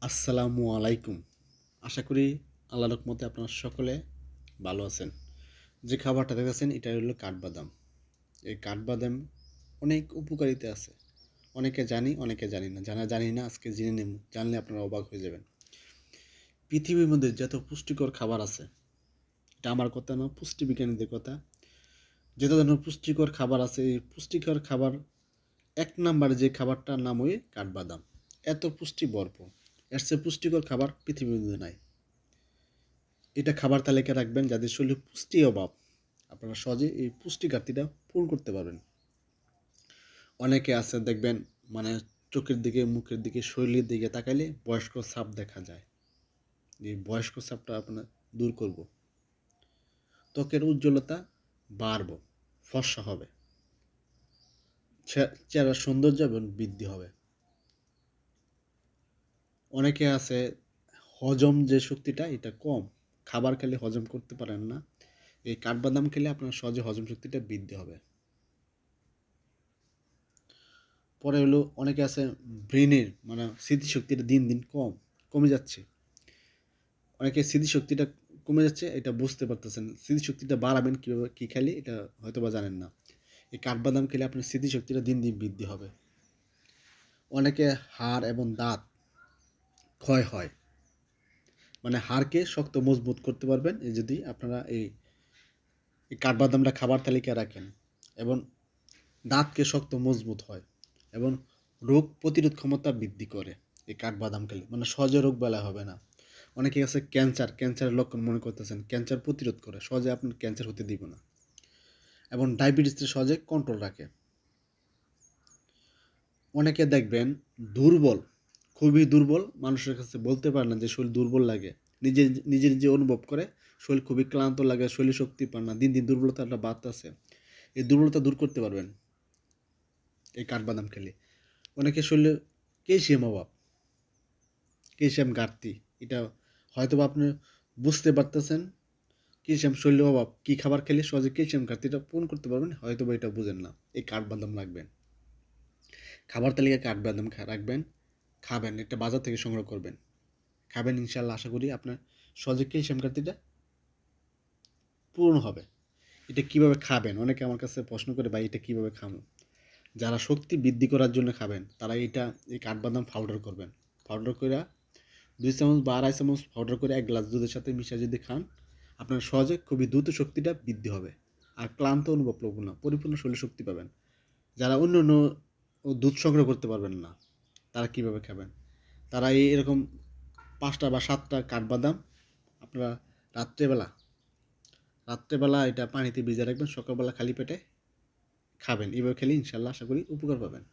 আসসালামু আলাইকুম। আশা করি আল্লাহ রকমতে আপনারা সকলে ভালো আছেন। যে খাবারটা দেখেছেন এটা হলো কাঠবাদাম। এই কাঠবাদাম অনেক উপকারিতা আছে। অনেকে জানি অনেকে জানি না। জানা জানি না, আজকে জেনে নেব। জানলে আপনারা অবাক হয়ে যাবেন। পৃথিবীর মধ্যে যত পুষ্টিকর খাবার আছে, এটা আমার কথা না পুষ্টিবিজ্ঞানীদের কথা। যত ধরনের পুষ্টিকর খাবার আছে, এই পুষ্টিকর খাবার এক নাম্বার যে খাবারটার নাম ওই কাঠবাদাম। এত পুষ্টি ভরপুর। এর চেয়ে পুষ্টিকর খাবার পৃথিবীর মধ্যে নাই। এটা খাবার তালিকা রাখবেন যাদের শরীরে পুষ্টি অভাব। আপনারা সহজে এই পুষ্টি ঘাটতিটা পূরণ করতে পারবেন। অনেকে আছে, দেখবেন মানে চোখের দিকে, মুখের দিকে, শরীরের দিকে তাকাইলে বয়স্ক ছাপ দেখা যায়। এই বয়স্ক ছাপটা আপনার দূর করব। ত্বকের উজ্জ্বলতা বাড়ব, ফর্সা হবে। চেহারার সৌন্দর্য এবং বৃদ্ধি হবে। অনেকে আছে হজম যে শক্তিটা, এটা কম। খাবার খেলে হজম করতে পারেন না। এই কাঠবাদাম খেলে আপনার সহজে হজম শক্তিটা বৃদ্ধি হবে। পরে হলো অনেকে আছে ব্রেনের মানে স্মৃতিশক্তিটা দিন দিন কম, কমে যাচ্ছে। অনেকে স্মৃতিশক্তিটা কমে যাচ্ছে, এটা বুঝতে পারতেছেন। স্মৃতিশক্তিটা বাড়াবেন কীভাবে, কী খেলে, এটা হয়তো বা জানেন না। এই কাঠবাদাম খেলে আপনার স্মৃতিশক্তিটা দিন দিন বৃদ্ধি হবে। অনেকে হাড় এবং দাঁত ক্ষয় হয়। মানে হাড়কে শক্ত, মজবুত করতে পারবেন যদি আপনারা এই এই কাঠবাদামটা খাবার তালিকায় রাখেন এবং দাঁতকে শক্ত, মজবুত হয় এবং রোগ প্রতিরোধ ক্ষমতা বৃদ্ধি করে এই কাঠবাদাম খেলে মানে সহজে রোগ বেলা হবে না। অনেকে আছে ক্যান্সার, ক্যান্সারের লক্ষণ মনে করতেছেন, ক্যান্সার প্রতিরোধ করে, সহজে আপনার ক্যান্সার হতে দিব না এবং ডায়াবেটিসকে সহজে কন্ট্রোল রাখে। অনেকে দেখবেন দুর্বল খুবই দুর্বল। মানুষের কাছে বলতে পারে না যে শরীর দুর্বল লাগে। নিজে নিজে নিজে অনুভব করে, শরীর খুবই ক্লান্ত লাগে, শরীর শক্তি পান না, দিন দিন দুর্বলতাটা বাড়তেছে এই দুর্বলতা দূর করতে পারবেন এই কাঠবাদাম খেলে। অনেকে শরীরে ক্যালসিয়াম অভাব। ক্যালসিয়াম ঘাটতি। এটা হয়তো বা আপনি বুঝতে পারতেছেন, ক্যালসিয়াম শরীরের অভাব। কী খাবার খেলে সহজে ক্যালসিয়াম ঘাটতিটা পূরণ করতে পারবেন? হয়তো বা এটা বুঝেন না। এই কাঠবাদাম রাখবেন খাবার তালিকায় কাঠবাদাম রাখবেন। খাবেন, এটা বাজার থেকে সংগ্রহ করবেন। খাবেন ইনশাল্লাহ আশা করি আপনার সহজে ক্যালসিয়াম ঘাটতিটা পূরণ হবে। এটা কীভাবে খাবেন? অনেকে আমার কাছে প্রশ্ন করে, ভাই, এটা কীভাবে খাব? যারা শক্তি বৃদ্ধি করার জন্য খাবেন, তারা এটা, এই কাঠবাদাম পাউডার করবেন। পাউডার করে দুই চামচ বা আড়াই চামচ পাউডার করে এক গ্লাস দুধের সাথে মিশিয়ে যদি খান, আপনার সহজে খুবই দ্রুত শক্তিটা বৃদ্ধি হবে আর ক্লান্ত অনুভব করবেন না, পরিপূর্ণ শরীর শক্তি পাবেন। যারা অন্য অন্য দুধ সংগ্রহ করতে পারবেন না তারা কীভাবে খাবেন? তারা এই এরকম পাঁচটা বা সাতটা কাঠবাদাম আপনারা রাত্রেবেলা রাত্রেবেলা এটা পানিতে ভিজে রাখবেন, সকালবেলা খালি পেটে খাবেন। এভাবে খেলে ইনশাল্লাহ আশা করি উপকার পাবেন।